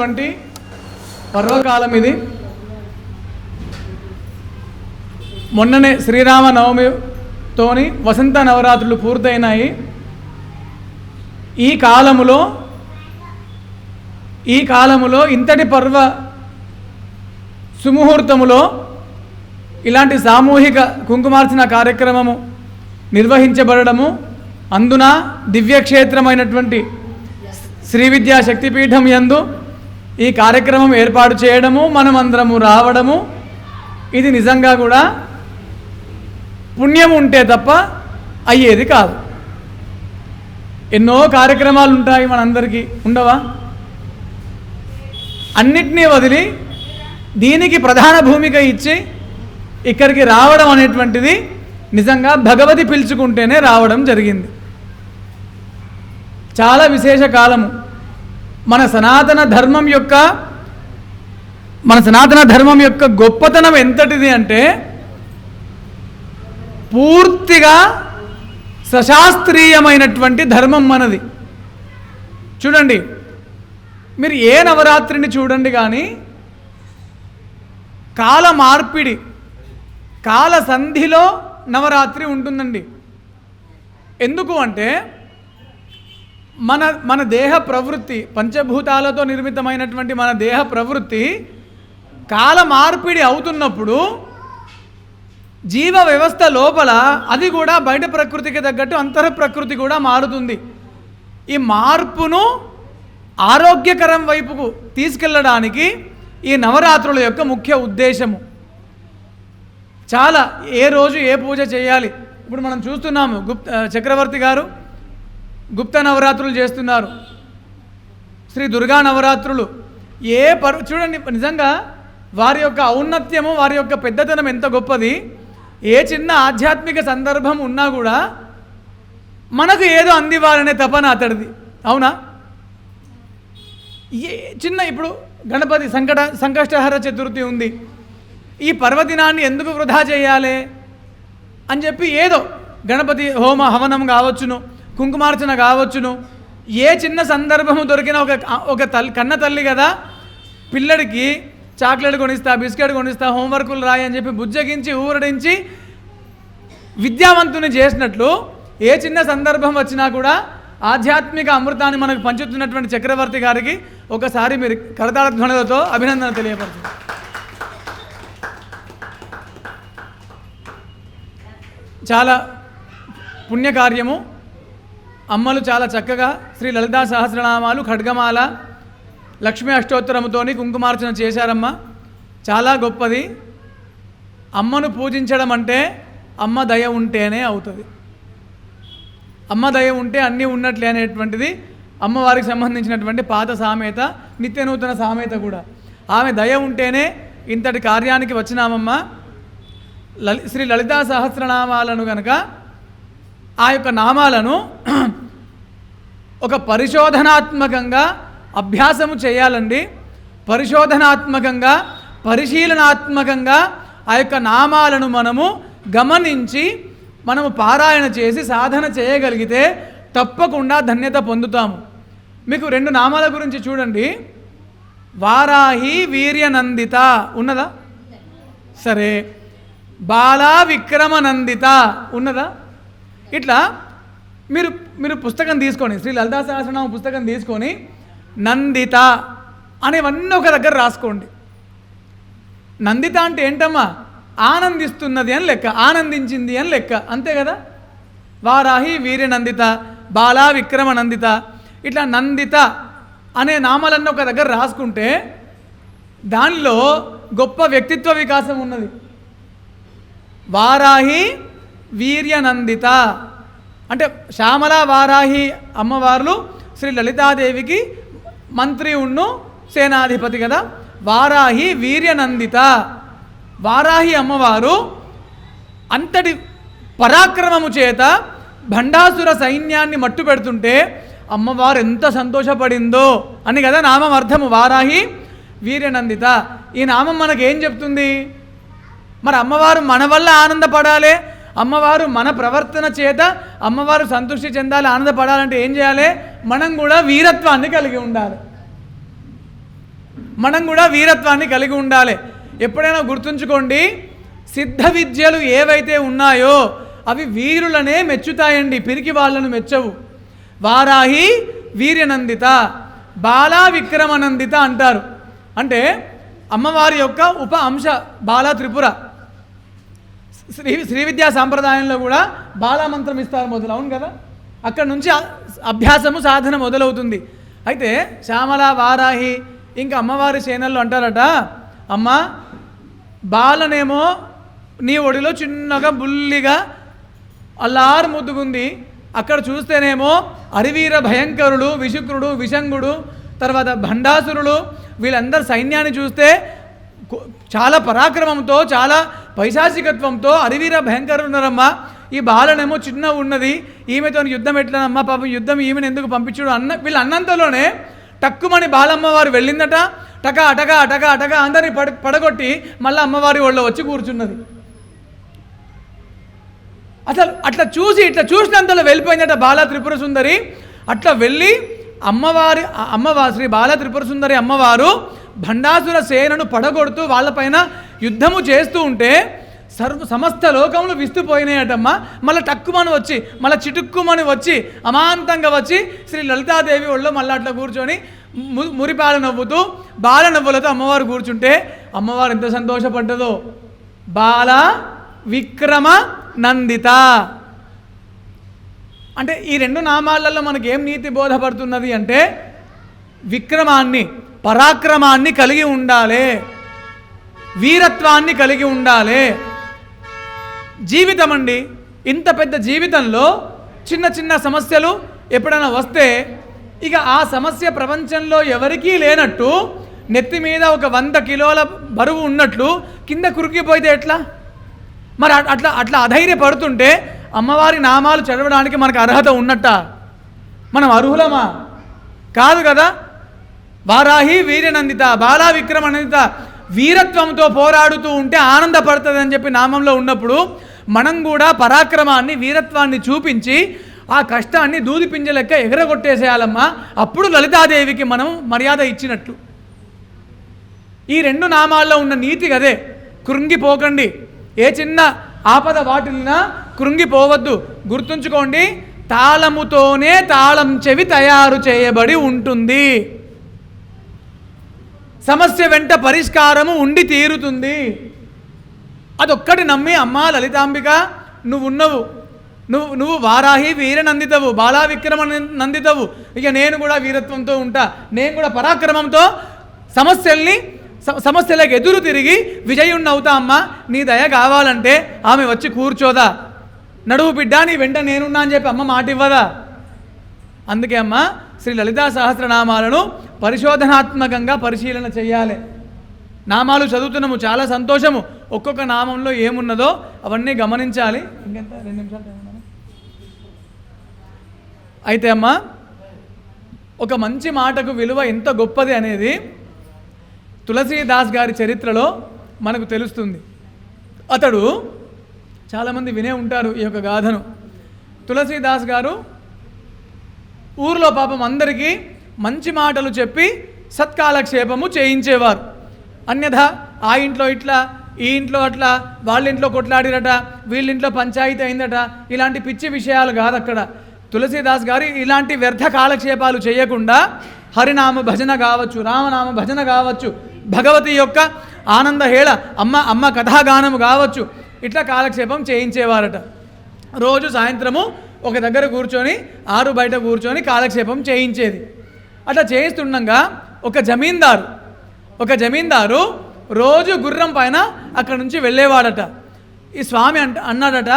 ఉన్నటువంటి పర్వకాలం ఇది. మొన్ననే శ్రీరామ నవమితోని వసంత నవరాత్రులు పూర్తయినాయి. ఈ కాలములో ఈ కాలములో ఇంతటి పర్వ సుముహూర్తములో ఇలాంటి సామూహిక కుంకుమార్చన కార్యక్రమము నిర్వహించబడము అందున దివ్యక్షేత్రమైనటువంటి శ్రీ విద్యా శక్తిపీఠం యందు ఈ కార్యక్రమం ఏర్పాటు చేయడము మనమందరము రావడము ఇది నిజంగా కూడా పుణ్యం ఉంటే తప్ప అయ్యేది కాదు. ఎన్నో కార్యక్రమాలు ఉంటాయి మనందరికీ ఉండవా? అన్నిటినీ వదిలి దీనికి ప్రధాన భూమిక ఇచ్చి ఇక్కడికి రావడం అనేటువంటిది నిజంగా భగవతి పిలుచుకుంటేనే రావడం జరిగింది. చాలా విశేష కాలము. మన సనాతన ధర్మం యొక్క మన సనాతన ధర్మం యొక్క గొప్పతనం ఎంతటిది అంటే పూర్తిగా సశాస్త్రీయమైనటువంటి ధర్మం మనది. చూడండి మీరు ఏ నవరాత్రిని చూడండి కానీ కాల మార్పిడి కాల సంధిలో నవరాత్రి ఉంటుందండి. ఎందుకు అంటే మన మన దేహ ప్రవృత్తి పంచభూతాలతో నిర్మితమైనటువంటి మన దేహ ప్రవృత్తి కాల మార్పిడి అవుతున్నప్పుడు జీవ వ్యవస్థ లోపల అది కూడా బయట ప్రకృతికి తగ్గట్టు అంతర ప్రకృతి కూడా మారుతుంది. ఈ మార్పును ఆరోగ్యకరం వైపుకు తీసుకెళ్ళడానికి ఈ నవరాత్రుల యొక్క ముఖ్య ఉద్దేశము. చాలా ఏ రోజు ఏ పూజ చేయాలి? ఇప్పుడు మనం చూస్తున్నాము గుప్త చక్రవర్తి గారు గుప్త నవరాత్రులు చేస్తున్నారు. శ్రీ దుర్గా నవరాత్రులు. ఏ పరు చూడండి నిజంగా వారి యొక్క ఔన్నత్యము వారి యొక్క పెద్దతనం ఎంత గొప్పది. ఏ చిన్న ఆధ్యాత్మిక సందర్భం ఉన్నా కూడా మనకు ఏదో అందివ్వాలనే తపన అతడిది. అవునా? ఏ చిన్న ఇప్పుడు గణపతి సంకట సంకష్టహర చతుర్థి ఉంది. ఈ పర్వదినాన్ని ఎందుకు వృధా చేయాలి? అని చెప్పి ఏదో గణపతి హోమ హవనం కావచ్చును. కుంకుమార్చన కావచ్చును. ఏ చిన్న సందర్భము దొరికిన ఒక ఒక తల్లి కన్న తల్లి కదా పిల్లడికి చాక్లెట్ కొనిస్తా బిస్కెట్ కొనిస్తా హోంవర్కులు రాయి అని చెప్పి బుజ్జగించి ఊరడించి విద్యావంతుని చేసినట్లు ఏ చిన్న సందర్భం వచ్చినా కూడా ఆధ్యాత్మిక అమృతాన్ని మనకు పంచుతున్నటువంటి చక్రవర్తి గారికి ఒకసారి మీరు కరతాళ ధ్వనులతో అభినందన తెలియపరచు. చాలా పుణ్యకార్యము. అమ్మలు చాలా చక్కగా శ్రీ లలితా సహస్రనామాలు ఖడ్గమాల లక్ష్మీ అష్టోత్తరముతోని కుంకుమార్చన చేశారమ్మా. చాలా గొప్పది. అమ్మను పూజించడం అంటే అమ్మ దయ ఉంటేనే అవుతుంది. అమ్మ దయ ఉంటే అన్నీ ఉన్నట్లే అనేటువంటిది అమ్మవారికి సంబంధించినటువంటి పాత సామెత నిత్య నూతన సామెత కూడా. ఆమె దయ ఉంటేనే ఇంతటి కార్యానికి వచ్చినామమ్మా. లలి శ్రీ లలితా సహస్రనామాలను కనుక ఆ యొక్క నామాలను ఒక పరిశోధనాత్మకంగా అభ్యాసము చేయాలండి. పరిశోధనాత్మకంగా పరిశీలనాత్మకంగా ఆ యొక్క నామాలను మనము గమనించి మనము పారాయణ చేసి సాధన చేయగలిగితే తప్పకుండా ధన్యత పొందుతాము. మీకు రెండు నామాల గురించి చూడండి. వారాహి వీర్యనందిత ఉన్నదా? సరే. బాలా విక్రమనందిత ఉన్నదా? ఇట్లా మీరు మీరు పుస్తకం తీసుకొని శ్రీ లలితా సహస్రనామ పుస్తకం తీసుకొని నందిత అనేవన్నీ ఒక దగ్గర రాసుకోండి. నందిత అంటే ఏంటమ్మా? ఆనందిస్తున్నది అని లెక్క ఆనందించింది అని లెక్క అంతే కదా? వారాహి వీర్యనందిత బాలా విక్రమ నందిత ఇట్లా నందిత అనే నామాలన్నీ ఒక దగ్గర రాసుకుంటే దానిలో గొప్ప వ్యక్తిత్వ వికాసం ఉన్నది. వారాహి వీర్యనందిత అంటే శ్యామల వారాహి అమ్మవార్లు శ్రీ లలితాదేవికి మంత్రి ఉన్ను సేనాధిపతి కదా. వారాహి వీర్యనందిత. వారాహి అమ్మవారు అంతటి పరాక్రమము చేత భండాసుర సైన్యాన్ని మట్టు పెడుతుంటే అమ్మవారు ఎంత సంతోషపడిందో అని కదా నామం అర్థము వారాహి వీర్యనందిత. ఈ నామం మనకేం చెప్తుంది? మరి అమ్మవారు మన వల్ల ఆనందపడాలి? అమ్మవారు మన ప్రవర్తన చేత అమ్మవారు సంతృష్టి చెందాలి ఆనందపడాలంటే ఏం చేయాలి? మనం కూడా వీరత్వాన్ని కలిగి ఉండాలి. మనం కూడా వీరత్వాన్ని కలిగి ఉండాలి. ఎప్పుడైనా గుర్తుంచుకోండి సిద్ధ విద్యలు ఏవైతే ఉన్నాయో అవి వీరులనే మెచ్చుతాయండి పిరికి వాళ్ళను మెచ్చవు. వారాహి వీర్యనందిత బాలా విక్రమనందిత అంటారు. అంటే అమ్మవారి యొక్క ఉప అంశ బాలా త్రిపుర. శ్రీ శ్రీ విద్యా సాంప్రదాయంలో కూడా బాలామంత్రం ఇస్తారు మొదలు. అవును కదా? అక్కడ నుంచి అభ్యాసము సాధన మొదలవుతుంది. అయితే శ్యామల వారాహి ఇంకా అమ్మవారి సేనల్లో అంటారట అమ్మ బాలనేమో నీ ఒడిలో చిన్నగా బుల్లిగా అల్లారు ముద్దుగుంది. అక్కడ చూస్తేనేమో అరివీర భయంకరుడు విశుక్రుడు విషంగుడు తర్వాత భండాసురుడు వీళ్ళందరి సైన్యాన్ని చూస్తే చాలా పరాక్రమంతో చాలా పైశాచికత్వంతో అరివీర భయంకరులు ఉన్నారమ్మా ఈ బాలనేమో చిన్న ఉన్నది. ఈమెతో యుద్ధం ఎట్లనమ్మా పాపం యుద్ధం ఈమెను ఎందుకు పంపించుడు అన్న వీళ్ళు అన్నంతలోనే టక్కుమని బాలమ్మ వారు వెళ్ళిందట. టక అటగా అటగా అటగా అందరినీ పడ పడగొట్టి మళ్ళీ అమ్మవారి వాళ్ళు వచ్చి కూర్చున్నది. అసలు అట్లా చూసి ఇట్లా చూసినంతలో వెళ్ళిపోయిందట బాల త్రిపుర సుందరి. అట్లా వెళ్ళి అమ్మవారి అమ్మవారి శ్రీ బాల త్రిపుర సుందరి అమ్మవారు భండాసుర సేనను పడగొడుతూ వాళ్ళపైన యుద్ధము చేస్తూ ఉంటే సర్వ సమస్త లోకములు విస్తుపోయినాయటమ్మా. మళ్ళీ టక్కుమని వచ్చి మళ్ళీ చిటుక్కుమని వచ్చి అమాంతంగా వచ్చి శ్రీ లలితాదేవి ఒళ్ళో మళ్ళీ అట్లా కూర్చొని ము- మురిపాల నవ్వుతూ బాల నవ్వులతో అమ్మవారు కూర్చుంటే అమ్మవారు ఎంత సంతోషపడ్డదో. బాల విక్రమ నందిత. అంటే ఈ రెండు నామాలలో మనకేం నీతి బోధపడుతున్నది అంటే విక్రమాన్ని. పరాక్రమాన్ని కలిగి ఉండాలి. వీరత్వాన్ని కలిగి ఉండాలి. జీవితం అండి ఇంత పెద్ద జీవితంలో చిన్న చిన్న సమస్యలు ఎప్పుడైనా వస్తే ఇక ఆ సమస్య ప్రపంచంలో ఎవరికీ లేనట్టు నెత్తి మీద ఒక వంద కిలోల బరువు ఉన్నట్లు కింద కురికిపోయితే ఎట్లా? మరి అట్- అట్లా అట్లా అధైర్యపడుతుంటే అమ్మవారి నామాలు చదవడానికి మనకు అర్హత ఉన్నట్ట? మనం అర్హులమా? కాదు కదా? వారాహి వీరనందిత బాలా విక్రమనందిత వీరత్వంతో పోరాడుతూ ఉంటే ఆనందపడుతుంది అని చెప్పి నామంలో ఉన్నప్పుడు మనం కూడా పరాక్రమాన్ని వీరత్వాన్ని చూపించి ఆ కష్టాన్ని దూది పింజలెక్క ఎగరగొట్టేసేయాలమ్మా. అప్పుడు లలితాదేవికి మనం మర్యాద ఇచ్చినట్లు. ఈ రెండు నామాల్లో ఉన్న నీతి అదే కృంగిపోకండి. ఏ చిన్న ఆపద వాటిల్నా కృంగిపోవద్దు. గుర్తుంచుకోండి తాళముతోనే తాళం చెవి తయారు చేయబడి ఉంటుంది. సమస్య వెంట పరిష్కారము ఉండి తీరుతుంది. అదొక్కటి నమ్మి అమ్మా లలితాంబిక నువ్వు ఉన్నవు నువ్వు నువ్వు వారాహి వీరనందితవు బాలా విక్రమ నందితవు. ఇక నేను కూడా వీరత్వంతో ఉంటా. నేను కూడా పరాక్రమంతో సమస్యల్ని సమస్యలకు ఎదురు తిరిగి విజయుణ్ణి అవుతా అమ్మా. నీ దయ కావాలంటే ఆమె వచ్చి కూర్చోదా? నడువు బిడ్డ నీ వెంట నేనున్నా అని చెప్పి అమ్మ మాట ఇవ్వదా అందుకే అమ్మ శ్రీ లలితా సహస్రనామాలను పరిశోధనాత్మకంగా పరిశీలన చేయాలి. నామాలు చదువుతున్నాము చాలా సంతోషము. ఒక్కొక్క నామంలో ఏమున్నదో అవన్నీ గమనించాలి. ఇంకెంత? రెండు నిమిషాలు అయితే అమ్మా ఒక మంచి మాటకు విలువ ఎంత గొప్పది అనేది తులసీదాస్ గారి చరిత్రలో మనకు తెలుస్తుంది. అతడు చాలామంది వినే ఉంటారు ఈ యొక్క గాథను. తులసీదాస్ గారు ఊర్లో పాపం అందరికీ మంచి మాటలు చెప్పి సత్కాలక్షేపము చేయించేవారు. అన్యథా ఆ ఇంట్లో ఇట్లా ఈ ఇంట్లో అట్లా వాళ్ళ ఇంట్లో కొట్లాడిరట వీళ్ళింట్లో పంచాయతీ అయిందట ఇలాంటి పిచ్చి విషయాలు కాదు అక్కడ తులసీదాస్ గారు ఇలాంటి వ్యర్థ కాలక్షేపాలు చేయకుండా హరినామ భజన కావచ్చు రామనామ భజన కావచ్చు భగవతి యొక్క ఆనంద హేళ అమ్మ అమ్మ కథాగానము కావచ్చు ఇట్లా కాలక్షేపం చేయించేవారట. రోజు సాయంత్రము ఒక దగ్గర కూర్చొని ఆరు బయట కూర్చొని కాలక్షేపం చేయించేది. అట్లా చేయిస్తుండగా ఒక జమీందారు ఒక జమీందారు రోజు గుర్రం పైన అక్కడ నుంచి వెళ్ళేవాడట. ఈ స్వామి అంట అన్నాడట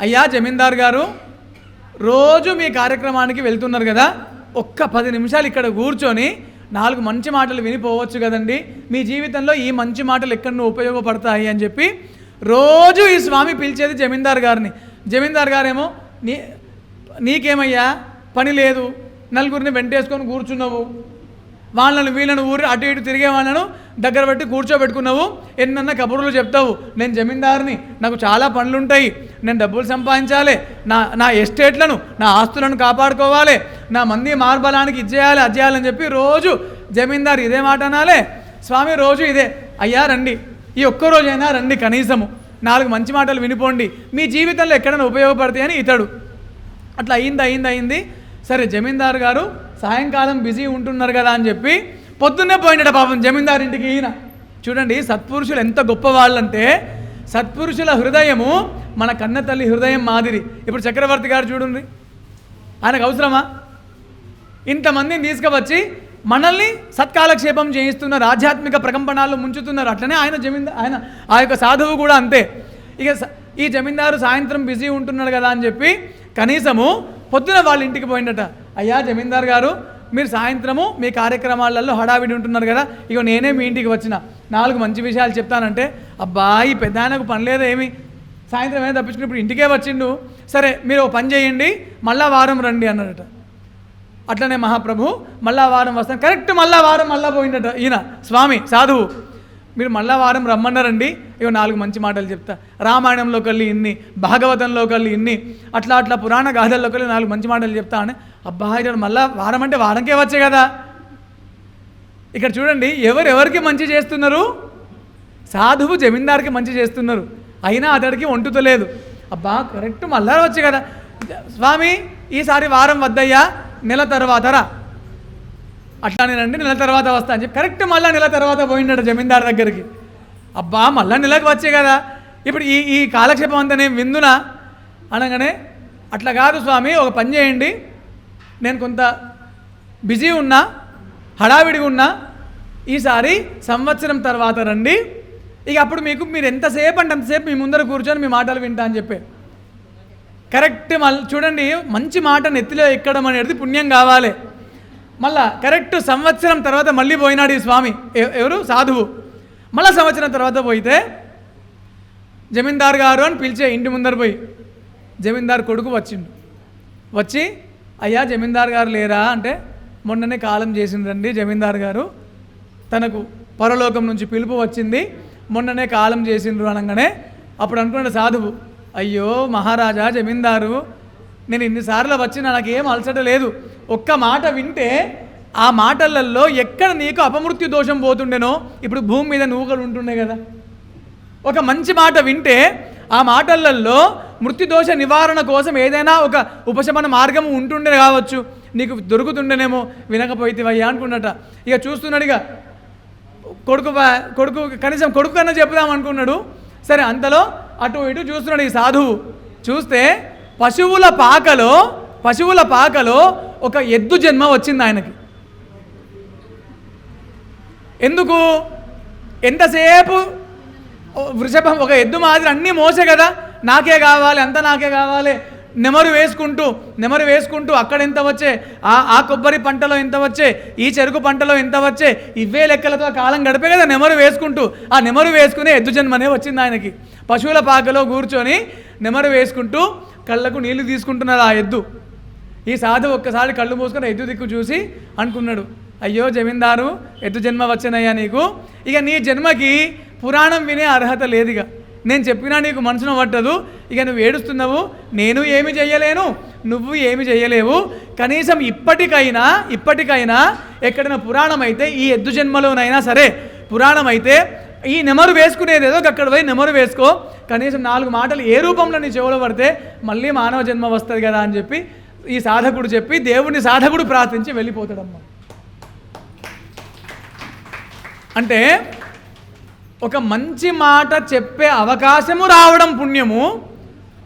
అయ్యా జమీందారు గారు రోజు మీ కార్యక్రమానికి వెళ్తున్నారు కదా ఒక్క పది నిమిషాలు ఇక్కడ కూర్చొని నాలుగు మంచి మాటలు వినిపోవచ్చు కదండి. మీ జీవితంలో ఈ మంచి మాటలు ఎక్కడ ఉపయోగపడతాయి? అని చెప్పి రోజు ఈ స్వామి పిలిచేది జమీందారు గారిని. జమీందారు గారేమో నీ నీకేమయ్యా? పని లేదు. నలుగురిని వెంటేసుకొని కూర్చున్నావు. వాళ్ళను వీళ్ళను ఊరి అటు ఇటు తిరిగే వాళ్ళను దగ్గర పెట్టి కూర్చోబెట్టుకున్నావు. ఎన్నన్న కబుర్లు చెప్తావు. నేను జమీందారుని నాకు చాలా పనులు ఉంటాయి నేను డబ్బులు సంపాదించాలి. నా నా ఎస్టేట్లను నా ఆస్తులను కాపాడుకోవాలి. నా మంది మార్బలానికి ఇచ్చేయాలి అది చేయాలని చెప్పి రోజు జమీందారు ఇదే మాట అనాలే. స్వామి రోజు ఇదే. అయ్యా రండి. ఈ ఒక్కరోజైనా రండి కనీసము. నాలుగు మంచి మాటలు వినిపోండి. మీ జీవితంలో ఎక్కడైనా ఉపయోగపడతాయని ఇతడు. అట్లా అయింది అయింది అయింది. సరే జమీందారు గారు సాయంకాలం బిజీ ఉంటున్నారు కదా అని చెప్పి పొద్దున్నే పోయినట పాపం జమీందారు ఇంటికి ఈయన. చూడండి సత్పురుషులు ఎంత గొప్ప వాళ్ళంటే సత్పురుషుల హృదయము మన కన్న తల్లి హృదయం మాదిరి. ఇప్పుడు చక్రవర్తి గారు చూడండి ఆయనకు అవసరమా? ఇంతమందిని తీసుకువచ్చి మనల్ని సత్కాలక్షేపం చేయిస్తున్నారు ఆధ్యాత్మిక ప్రకంపనాలు ముంచుతున్నారు. అట్లనే ఆయన జమీందారు ఆయన ఆ యొక్క సాధువు కూడా అంతే. ఇక ఈ జమీందారు సాయంత్రం బిజీ ఉంటున్నాడు కదా అని చెప్పి కనీసము పొద్దున వాళ్ళ ఇంటికి పోయిండట. అయ్యా జమీందార్ గారు మీరు సాయంత్రము మీ కార్యక్రమాలలో హడావిడి ఉంటున్నారు కదా ఇక నేనే మీ ఇంటికి వచ్చిన. నాలుగు మంచి విషయాలు చెప్తానంటే అబ్బాయి పెదానకు పెద్ద ఆయనకు పని లేదా ఏమి? సాయంత్రం ఏమైనా తప్పించుకున్నప్పుడు ఇంటికే వచ్చిండు. సరే మీరు ఒక పని చేయండి మళ్ళా వారం రండి అన్నాడట. అట్లనే మహాప్రభు మళ్ళా వారం వస్తాను. కరెక్ట్ మళ్ళా వారం మళ్ళా పోయిందట ఈయన. స్వామి సాధువు మీరు మళ్ళా వారం రమ్మన్నారండి. ఇక నాలుగు మంచి మాటలు చెప్తా. రామాయణంలో కళ్ళు ఇన్ని భాగవతంలో కళ్ళు ఇన్ని అట్లా అట్లా పురాణ గాథల్లో కళ్ళు నాలుగు మంచి మాటలు చెప్తా అని అబ్బా ఇక్కడ మళ్ళా వారం అంటే వారంకే వచ్చే కదా. ఇక్కడ చూడండి ఎవరు ఎవరికి మంచి చేస్తున్నారు? సాధువు జమీందార్కి మంచి చేస్తున్నారు. అయినా అతడికి వంటుతలేదు అబ్బా కరెక్ట్ మళ్ళా వచ్చే కదా. స్వామి ఈసారి వారం వద్దయ్యా. నెల తర్వాత రా. అట్లానేనండి నెల తర్వాత వస్తా అని చెప్పి కరెక్ట్ మళ్ళీ నెల తర్వాత పోయినాడు జమీందార్ దగ్గరికి. అబ్బా మళ్ళా నెలకు వచ్చే కదా. ఇప్పుడు ఈ ఈ కాలక్షేపం అంతా నేను విందునా? అనగానే అట్లా కాదు స్వామి ఒక పని చేయండి. నేను కొంత బిజీ ఉన్నా హడావిడిగా ఉన్నా ఈసారి సంవత్సరం తర్వాత రండి. ఇక అప్పుడు మీకు మీరు ఎంతసేపు అంటే అంతసేపు మీ ముందర కూర్చొని మీ మాటలు వింటా అని చెప్పి. కరెక్ట్ మళ్ళీ చూడండి మంచి మాట నెత్తిలో ఎక్కడం అనేది పుణ్యం కావాలి. మళ్ళా కరెక్ట్ సంవత్సరం తర్వాత మళ్ళీ పోయినాడు ఈ స్వామి. ఎవరు? సాధువు. మళ్ళా సంవత్సరం తర్వాత పోయితే జమీందార్ గారు అని పిలిచే ఇంటి ముందర పోయి జమీందార్ కొడుకు వచ్చిండు. వచ్చి అయ్యా జమీందార్ గారు లేరా? అంటే మొన్ననే కాలం చేసిండ్రండి జమీందార్ గారు. తనకు పరలోకం నుంచి పిలుపు వచ్చింది. మొన్ననే కాలం చేసిండ్రు అనగానే అప్పుడు అనుకున్నాడు సాధువు అయ్యో మహారాజా జమీందారు నేను ఇన్నిసార్లు వచ్చినా ఏం అలసట లేదు. ఒక్క మాట వింటే ఆ మాటలలో ఎక్కడ నీకు అపమృత్యు దోషం పోతుండేనో ఇప్పుడు భూమి మీద నూకలు ఉంటుండే కదా. ఒక మంచి మాట వింటే ఆ మాటలలో మృత్యుదోష నివారణ కోసం ఏదైనా ఒక ఉపశమన మార్గం ఉంటుండే కావచ్చు. నీకు దొరుకుతుండేనేమో వినకపోయితేవయ్యా అనుకున్నట. ఇక చూస్తున్నాడు ఇక కొడుకు కొడుకు కనీసం కొడుకు కన్నా చెప్దాం అనుకున్నాడు. సరే అంతలో అటు ఇటు చూస్తున్నాడు ఈ సాధువు. చూస్తే పశువుల పాకలో పశువుల పాకలో ఒక ఎద్దు జన్మ వచ్చింది ఆయనకి. ఎందుకు? ఎంతసేపు? వృషభం ఒక ఎద్దు మాదిరి అన్నీ మోసే కదా. నాకే కావాలి అంతా నాకే కావాలి. నెమరు వేసుకుంటూ నెమరు వేసుకుంటూ అక్కడ ఎంత వచ్చే? ఆ ఆ కొబ్బరి పంటలో ఎంత వచ్చే? ఈ చెరుకు పంటలో ఎంత వచ్చే? ఇవే లెక్కలతో కాలం గడిపే కదా నెమరు వేసుకుంటూ. ఆ నెమరు వేసుకునే ఎద్దు జన్మనే వచ్చింది ఆయనకి. పశువుల పాకలో కూర్చొని నెమరు వేసుకుంటూ కళ్ళకు నీళ్ళు తీసుకుంటున్నారు ఆ ఎద్దు. ఈ సాధు ఒక్కసారి కళ్ళు మూసుకొని ఎద్దు దిక్కు చూసి అనుకున్నాడు అయ్యో జమీందారు ఎద్దు జన్మ వచ్చినయ్యా నీకు. ఇక నీ జన్మకి పురాణం వినే అర్హత లేదు ఇక నేను చెప్పినా నీకు మనసున పట్టదు ఇక నువ్వు ఏడుస్తున్నావు నేను ఏమి చేయలేను నువ్వు ఏమి చేయలేవు. కనీసం ఇప్పటికైనా ఇప్పటికైనా ఎక్కడైనా పురాణం అయితే ఈ ఎద్దు జన్మలోనైనా సరే పురాణం అయితే ఈ నెమరు వేసుకునేది ఏదో అక్కడ పోయి నెమరు వేసుకో. కనీసం నాలుగు మాటలు ఏ రూపంలో నీ చెవులో పడితే మళ్ళీ మానవ జన్మ వస్తుంది కదా అని చెప్పి ఈ సాధకుడు చెప్పి దేవుని సాధకుడు ప్రార్థించి వెళ్ళిపోతాడమ్మా. అంటే ఒక మంచి మాట చెప్పే అవకాశము రావడం పుణ్యము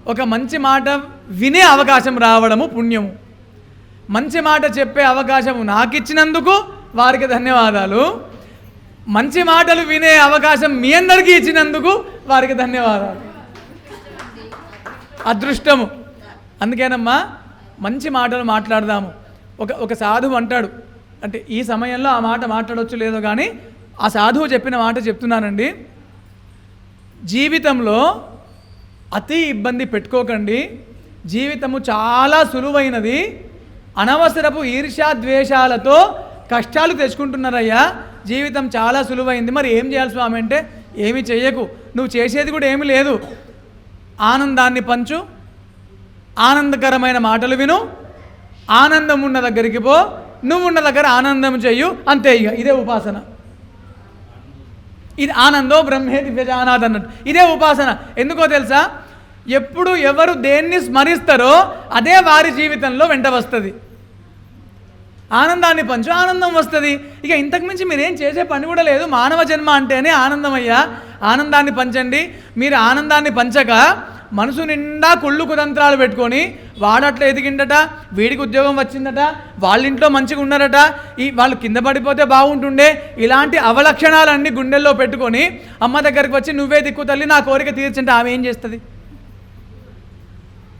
ఒక మంచి మాట వినే అవకాశం రావడము పుణ్యము. మంచి మాట చెప్పే అవకాశము నాకు ఇచ్చినందుకు వారికి ధన్యవాదాలు. మంచి మాటలు వినే అవకాశం మీ అందరికీ ఇచ్చినందుకు వారికి ధన్యవాదాలు. అదృష్టము. అందుకేనమ్మా మంచి మాటలు మాట్లాడదాము. ఒక ఒక సాధువు అంటాడు అంటే ఈ సమయంలో ఆ మాట మాట్లాడవచ్చు లేదో కానీ ఆ సాధువు చెప్పిన మాట చెప్తున్నానండి. జీవితంలో అతి ఇబ్బంది పెట్టుకోకండి. జీవితము చాలా సులువైనది. అనవసరపు ఈర్ష్యా ద్వేషాలతో కష్టాలు తెచ్చుకుంటున్నారయ్యా. జీవితం చాలా సులువైంది. మరి ఏం చేయాలి స్వామి అంటే ఏమి చేయకు నువ్వు చేసేది కూడా ఏమీ లేదు. ఆనందాన్ని పంచు. ఆనందకరమైన మాటలు విను. ఆనందం ఉన్న దగ్గరికి పో. నువ్వు ఉన్న దగ్గర ఆనందం చెయ్యు. అంతే ఇక. ఇదే ఉపాసన. ఇది ఆనందో బ్రహ్మే దివ్యజానాథ్ అన్నట్టు. ఇదే ఉపాసన. ఎందుకో తెలుసా? ఎప్పుడు ఎవరు దేన్ని స్మరిస్తారో అదే వారి జీవితంలో వెంట వస్తుంది. ఆనందాన్ని పంచు ఆనందం వస్తుంది. ఇక ఇంతకుమించి మీరేం చేసే పని కూడా లేదు. మానవ జన్మ అంటేనే ఆనందమయ్యా. ఆనందాన్ని పంచండి. మీరు ఆనందాన్ని పంచక మనసు నిండా కుళ్ళు కుతంత్రాలు పెట్టుకొని వాడట్లా ఎదిగిండట వీడికి ఉద్యోగం వచ్చిందట వాళ్ళ ఇంట్లో మంచిగా ఉన్నారట ఈ వాళ్ళు కింద పడిపోతే బాగుంటుండే ఇలాంటి అవలక్షణాలన్నీ గుండెల్లో పెట్టుకొని అమ్మ దగ్గరికి వచ్చి నువ్వే దిక్కు తల్లి నా కోరిక తీర్చంటే ఆమె ఏం చేస్తుంది?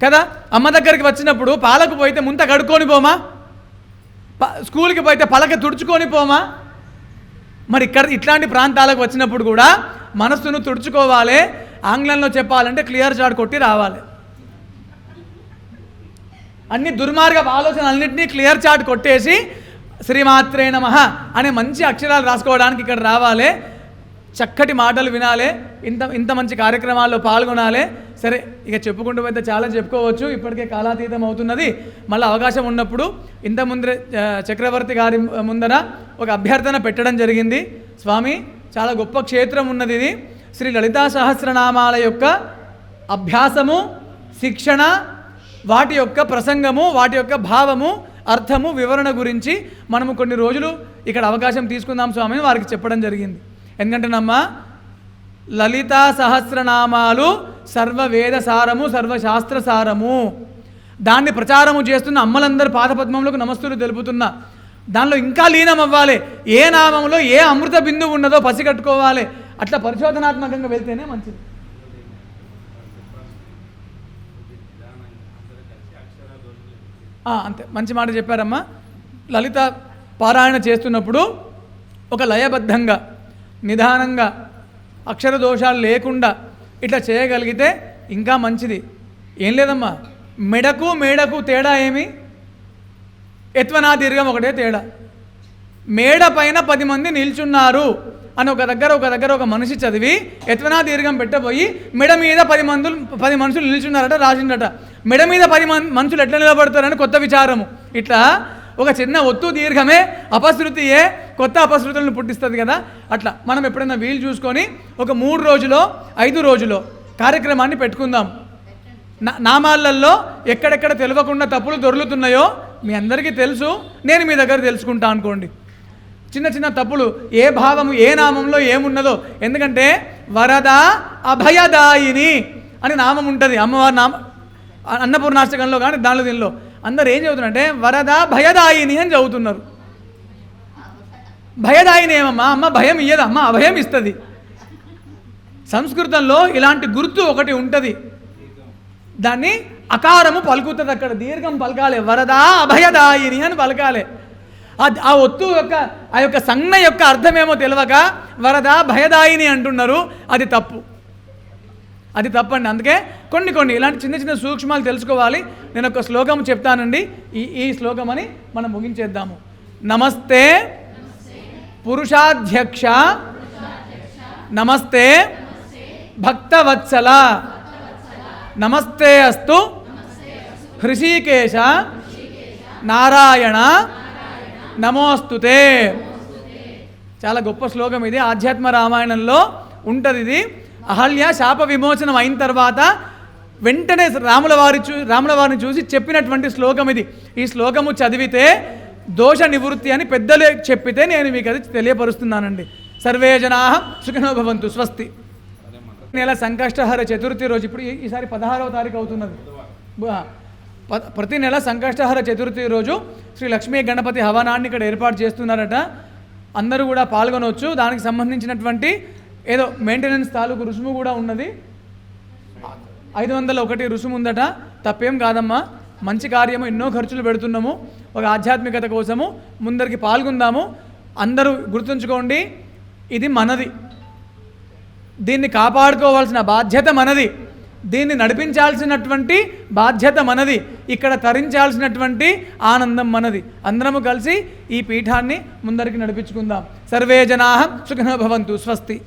కదా? అమ్మ దగ్గరికి వచ్చినప్పుడు పాలకు పోయితే ముంత కడుక్కొని పోమా? ప- స్కూల్కి పోయితే పలక తుడుచుకొని పోమా? మరి ఇక్కడ ఇట్లాంటి ప్రాంతాలకు వచ్చినప్పుడు కూడా మనస్సును తుడుచుకోవాలి ఆంగ్లంలో చెప్పాలంటే క్లియర్ షాట్ కొట్టి రావాలి. అన్ని దుర్మార్గ ఆలోచనలన్నింటినీ క్లియర్ చాట్ కొట్టేసి శ్రీమాత్రే నమ అనే మంచి అక్షరాలు రాసుకోవడానికి ఇక్కడ రావాలి. చక్కటి మాటలు వినాలి. ఇంత ఇంత మంచి కార్యక్రమాల్లో పాల్గొనాలి. సరే ఇక చెప్పుకుంటూ పోతే చాలా చెప్పుకోవచ్చు. ఇప్పటికే కాలాతీతం అవుతున్నది. మళ్ళీ అవకాశం ఉన్నప్పుడు ఇంత ముందరే చక్రవర్తి గారి ముందర ఒక అభ్యర్థన పెట్టడం జరిగింది. స్వామి చాలా గొప్ప క్షేత్రం ఉన్నది ఇది. శ్రీ లలితా సహస్రనామాల యొక్క అభ్యాసము శిక్షణ వాటి యొక్క ప్రసంగము వాటి యొక్క భావము అర్థము వివరణ గురించి మనము కొన్ని రోజులు ఇక్కడ అవకాశం తీసుకుందాం స్వామిని వారికి చెప్పడం జరిగింది. ఎందుకంటేనమ్మా లలితా సహస్రనామాలు సర్వవేద సారము సర్వశాస్త్ర సారము. దాన్ని ప్రచారము చేస్తున్న అమ్మలందరి పాదపద్మములకు నమస్తులు తెలుపుతున్నా దానిలో ఇంకా లీనం అవ్వాలి ఏ నామంలో ఏ అమృత బిందువు ఉన్నదో పసిగట్టుకోవాలి. అట్లా పరిశోధనాత్మకంగా వెళ్తేనే మంచిది. అంతే. మంచి మాట చెప్పారమ్మా. లలిత పారాయణ చేస్తున్నప్పుడు ఒక లయబద్ధంగా నిదానంగా అక్షర దోషాలు లేకుండా ఇట్లా చేయగలిగితే ఇంకా మంచిది. ఏం లేదమ్మా. మెడకు మేడకు తేడా ఏమి? ఎత్వనా దీర్ఘం ఒకటే తేడా. మేడ పైన పది మంది నిల్చున్నారు. అని ఒక దగ్గర ఒక దగ్గర ఒక మనిషి చదివి ఎత్వనా దీర్ఘం పెట్టబోయి మెడ మీద పది మందులు పది మనుషులు నిల్చున్నారట రాసిండట. మెడ మీద పది మన్ మనుషులు ఎట్లా నిలబడతారని కొత్త విచారము. ఇట్లా ఒక చిన్న ఒత్తు దీర్ఘమే అపశృతియే కొత్త అపశృతులను పుట్టిస్తుంది కదా. అట్లా మనం ఎప్పుడైనా వీలు చూసుకొని ఒక మూడు రోజులో ఐదు రోజులో కార్యక్రమాన్ని పెట్టుకుందాం. నా నామాలల్లో ఎక్కడెక్కడ తెలియకుండా తప్పులు దొరుకుతున్నాయో మీ అందరికీ తెలుసు. నేను మీ దగ్గర తెలుసుకుంటా అనుకోండి. చిన్న చిన్న తప్పులు ఏ భావము ఏ నామంలో ఏమున్నదో. ఎందుకంటే వరద అభయదాయిని అని నామం ఉంటుంది. అమ్మవారి నామ అన్నపూర్ణాష్టకంలో కానీ దానిలో దీనిలో అందరు ఏం చదువుతున్నారంటే వరద భయదాయిని అని చదువుతున్నారు. భయదాయిని ఏమమ్మా? అమ్మ భయం ఇయ్యదు అమ్మ అభయం ఇస్తుంది. సంస్కృతంలో ఇలాంటి గుర్తు ఒకటి ఉంటుంది. దాన్ని అకారము పలుకుతుంది అక్కడ. దీర్ఘం పలకాలి. వరదా అభయదాయిని అని పలకాలి. ఆ- ఒత్తు యొక్క ఆ యొక్క సంజ్ఞ యొక్క అర్థమేమో తెలియక వరద భయదాయిని అంటున్నారు. అది తప్పు. అది తప్పండి. అందుకే కొన్ని కొన్ని ఇలాంటి చిన్న చిన్న సూక్ష్మాలు తెలుసుకోవాలి. నేను ఒక శ్లోకం చెప్తానండి. ఈ ఈ శ్లోకం అని మనం ముగించేద్దాము. నమస్తే పురుషాధ్యక్ష. నమస్తే భక్తవత్సల. నమస్తే అస్తు హృషికేశ. నారాయణ. నమోస్తుతే. చాలా గొప్ప శ్లోకం ఇది. ఆధ్యాత్మ రామాయణంలో ఉంటుంది ఇది. అహల్య శాప విమోచనం అయిన తర్వాత వెంటనే రాముల వారి చూ రాముల వారిని చూసి చెప్పినటువంటి శ్లోకం ఇది. ఈ శ్లోకము చదివితే దోష నివృత్తి అని పెద్దలు చెప్పితే నేను మీకు అది తెలియపరుస్తున్నానండి. సర్వే జనా సుఖినో భవంతు. స్వస్తి. నెల సంకష్టహర చతుర్థి రోజు. ఇప్పుడు ఈ- ఈసారి పదహారవ తారీఖు అవుతున్నది. ప్రతి నెల సంకష్టహర చతుర్థి రోజు శ్రీ లక్ష్మీ గణపతి హవనాన్ని ఇక్కడ ఏర్పాటు చేస్తున్నారట. అందరూ కూడా పాల్గొనవచ్చు దానికి సంబంధించినటువంటి ఏదో మెయింటెనెన్స్ తాలూకు రుసుము కూడా ఉన్నది. ఐదు వందల ఒకటి రుసుము ఉందట. తప్పేం కాదమ్మా. మంచి కార్యము ఎన్నో ఖర్చులు పెడుతున్నాము. ఒక ఆధ్యాత్మికత కోసము ముందరికి పాల్గొందాము. అందరూ గుర్తుంచుకోండి ఇది మనది. దీన్ని కాపాడుకోవాల్సిన బాధ్యత మనది. దీన్ని నడిపించాల్సినటువంటి బాధ్యత మనది. ఇక్కడ తరించాల్సినటువంటి ఆనందం మనది. అందరము కలిసి ఈ పీఠాన్ని ముందరికి నడిపించుకుందాం. సర్వే జనా సుఖినో భవంతు. స్వస్తి.